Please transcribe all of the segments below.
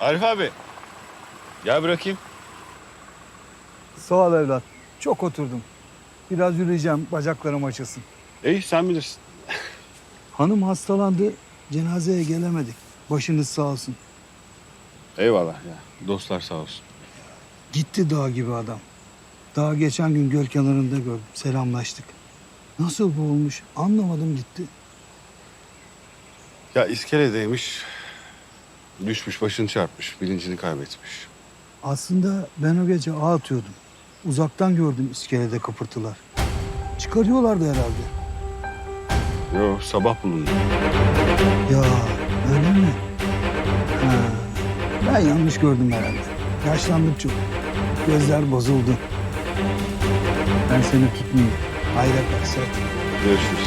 Arif abi. Gel bırakayım. Sağ ol evlat. Çok oturdum. Biraz yürüyeceğim, bacaklarım açılsın. İyi sen bilirsin. Hanım hastalandı, cenazeye gelemedik. Başınız sağ olsun. Eyvallah ya. Dostlar sağ olsun. Gitti dağ gibi adam. Daha geçen gün göl kenarında gördüm, selamlaştık. Nasıl boğulmuş anlamadım gitti. Ya iskeledeymiş. Düşmüş başını çarpmış. Bilincini kaybetmiş. Aslında ben o gece ağ atıyordum. Uzaktan gördüm iskelede kıpırtılar. Çıkarıyorlardı herhalde. Yo sabah bulundu. Ya öyle mi? Ha, ben yanlış gördüm herhalde. Yaşlandım çok. Gözler bozuldu. Ben seni tutmayayım. Hayra kal Sert. Görüşürüz.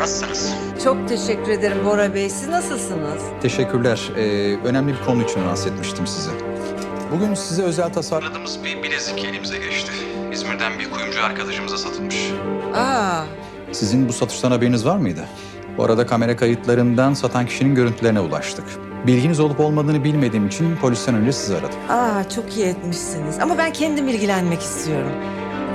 Nasılsınız? Çok teşekkür ederim Bora Bey. Siz nasılsınız? Teşekkürler. Ee, önemli bir konu için rahatsız etmiştim sizi. Bugün size özel tasarladığım Aradığımız bir bilezik elimize geçti. İzmir'den bir kuyumcu arkadaşımıza satılmış. Aa, sizin bu satıştan haberiniz var mıydı? Bu arada kamera kayıtlarından satan kişinin görüntülerine ulaştık. Bilginiz olup olmadığını bilmediğim için polisten önce sizi aradım. aa çok iyi etmişsiniz. Ama ben kendim ilgilenmek istiyorum.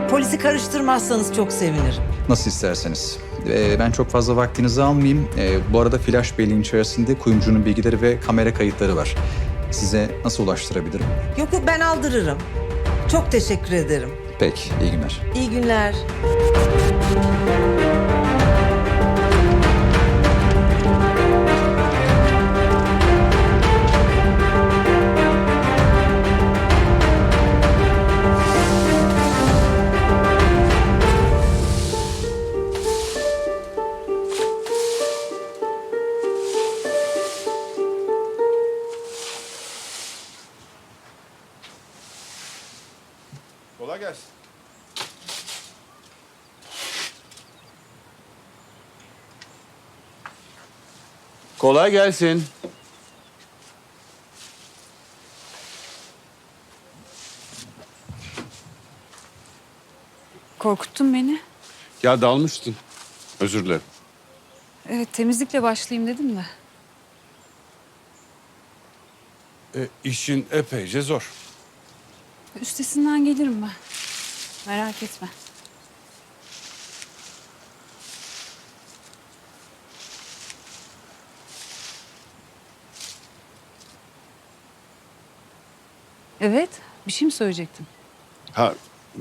Polisi karıştırmazsanız çok sevinirim. Nasıl isterseniz. Ee, ben çok fazla vaktinizi almayayım. Ee, bu arada flash belleğin içerisinde kuyumcunun bilgileri ve kamera kayıtları var. Size nasıl ulaştırabilirim? Yok yok ben aldırırım. Çok teşekkür ederim. Peki, iyi günler. İyi günler. Kolay gelsin. Kolay gelsin. Korkuttun beni. Ya dalmıştın. Özür dilerim. Evet temizlikle başlayayım dedim de. E, işin epeyce zor. Üstesinden gelirim ben. Merak etme. Evet, bir şey mi söyleyecektin? Ha,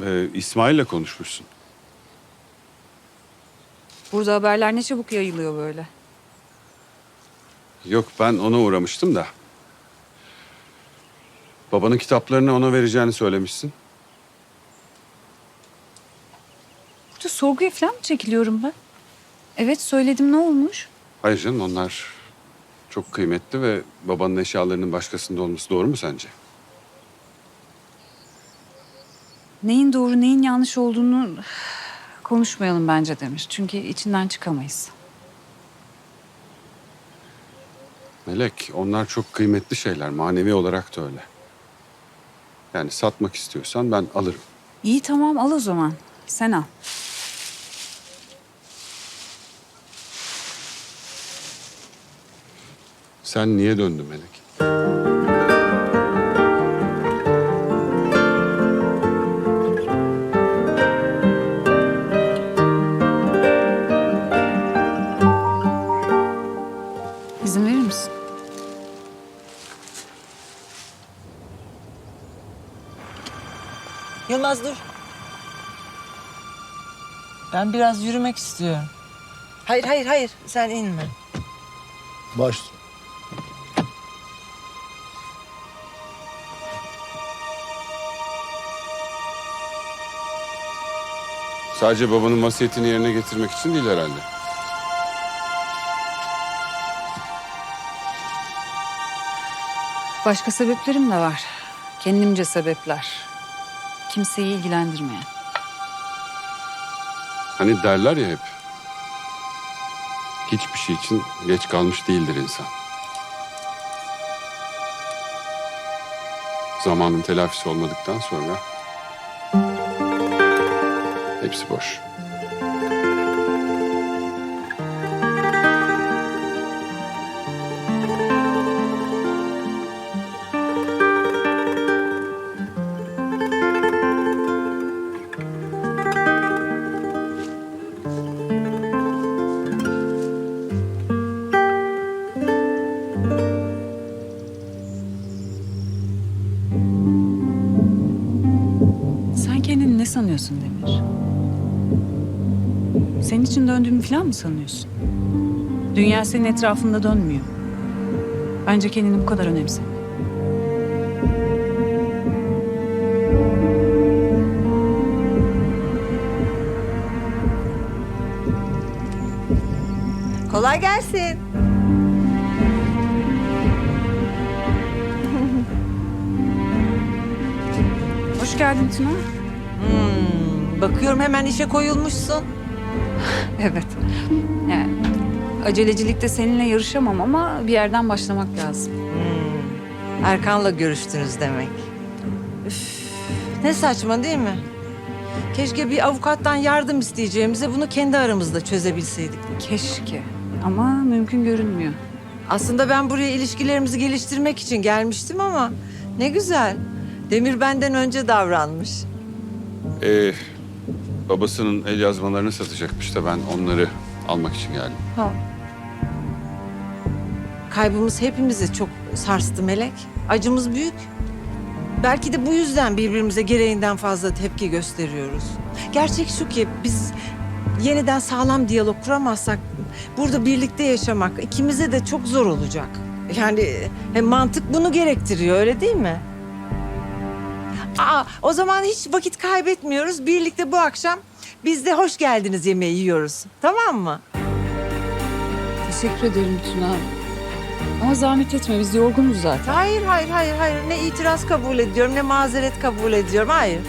e, İsmail'le konuşmuşsun. Burada haberler ne çabuk yayılıyor böyle. Yok ben ona uğramıştım da. Babanın kitaplarını ona vereceğini söylemişsin. Burada sorguya falan mı çekiliyorum ben? Evet söyledim ne olmuş? Hayır canım onlar çok kıymetli ve babanın eşyalarının başkasında olması doğru mu sence? Neyin doğru neyin yanlış olduğunu konuşmayalım bence Demir. Çünkü içinden çıkamayız. Melek onlar çok kıymetli şeyler manevi olarak da öyle. Yani satmak istiyorsan ben alırım. İyi tamam al o zaman. Sen al. Sen niye döndün Melek? Yılmaz dur. Ben biraz yürümek istiyorum. Hayır hayır hayır sen inme. Baş. Sadece babanın vasiyetini yerine getirmek için değil herhalde. Başka sebeplerim de var. Kendimce sebepler. Kimseyi ilgilendirmeyen. Hani derler ya hep. Hiçbir şey için geç kalmış değildir insan. Zamanın telafisi olmadıktan sonra hepsi boş. Ne sanıyorsun Demir? Senin için döndüğümü falan mı sanıyorsun? Dünya senin etrafında dönmüyor. Bence kendini bu kadar önemseme. Kolay gelsin. Hoş geldin Tuna. Hmm, bakıyorum hemen işe koyulmuşsun. Evet. Yani acelecilikte seninle yarışamam ama bir yerden başlamak lazım. Hmm, Erkan'la görüştünüz demek. Üf, ne saçma değil mi? Keşke bir avukattan yardım isteyeceğimize bunu kendi aramızda çözebilseydik. Keşke ama mümkün görünmüyor. Aslında ben buraya ilişkilerimizi geliştirmek için gelmiştim ama ne güzel. Demir benden önce davranmış. Ee, babasının el yazmalarını satacakmış da ben onları almak için geldim. Kaybımız hepimizi çok sarstı Melek. Acımız büyük. Belki de bu yüzden birbirimize gereğinden fazla tepki gösteriyoruz. Gerçek şu ki biz yeniden sağlam diyalog kuramazsak burada birlikte yaşamak ikimize de çok zor olacak. Yani e, mantık bunu gerektiriyor öyle değil mi? Aa, o zaman hiç vakit kaybetmiyoruz. Birlikte bu akşam biz de hoş geldiniz yemeği yiyoruz. Tamam mı? Teşekkür ederim Tuna. Ama zahmet etme biz yorgunuz zaten. Hayır, hayır, hayır, hayır. Ne itiraz kabul ediyorum, ne mazeret kabul ediyorum. Hayır.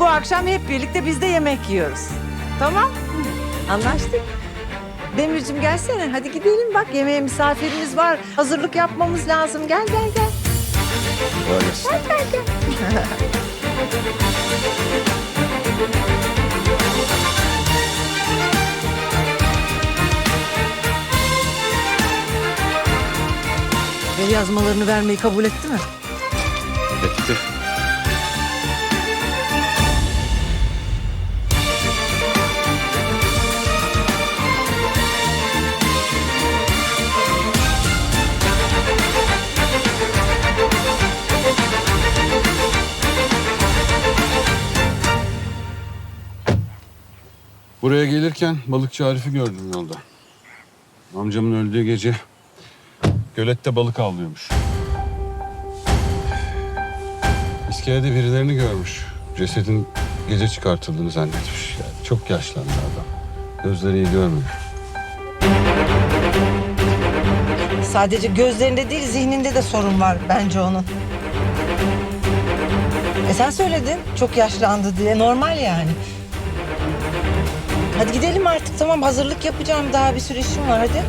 Bu akşam hep birlikte biz de yemek yiyoruz. Tamam? Anlaştık. Demircim gelsene. Hadi gidelim bak. Yemeğe misafirimiz var. Hazırlık yapmamız lazım. Gel, gel, gel. Kolay gelsin. El yazmalarını vermeyi kabul etti mi? Etti. Buraya gelirken balıkçı Arif'i gördüm yolda. Amcamın öldüğü gece gölette balık avlıyormuş. İskelede birilerini görmüş. Cesedin gece çıkartıldığını zannetmiş. Yani çok yaşlandı adam. Gözleri iyi görmüyor. Sadece gözlerinde değil, zihninde de sorun var bence onun. E sen söyledin çok yaşlandı diye. Normal yani. Hadi gidelim artık tamam hazırlık yapacağım. Daha bir sürü işim var hadi.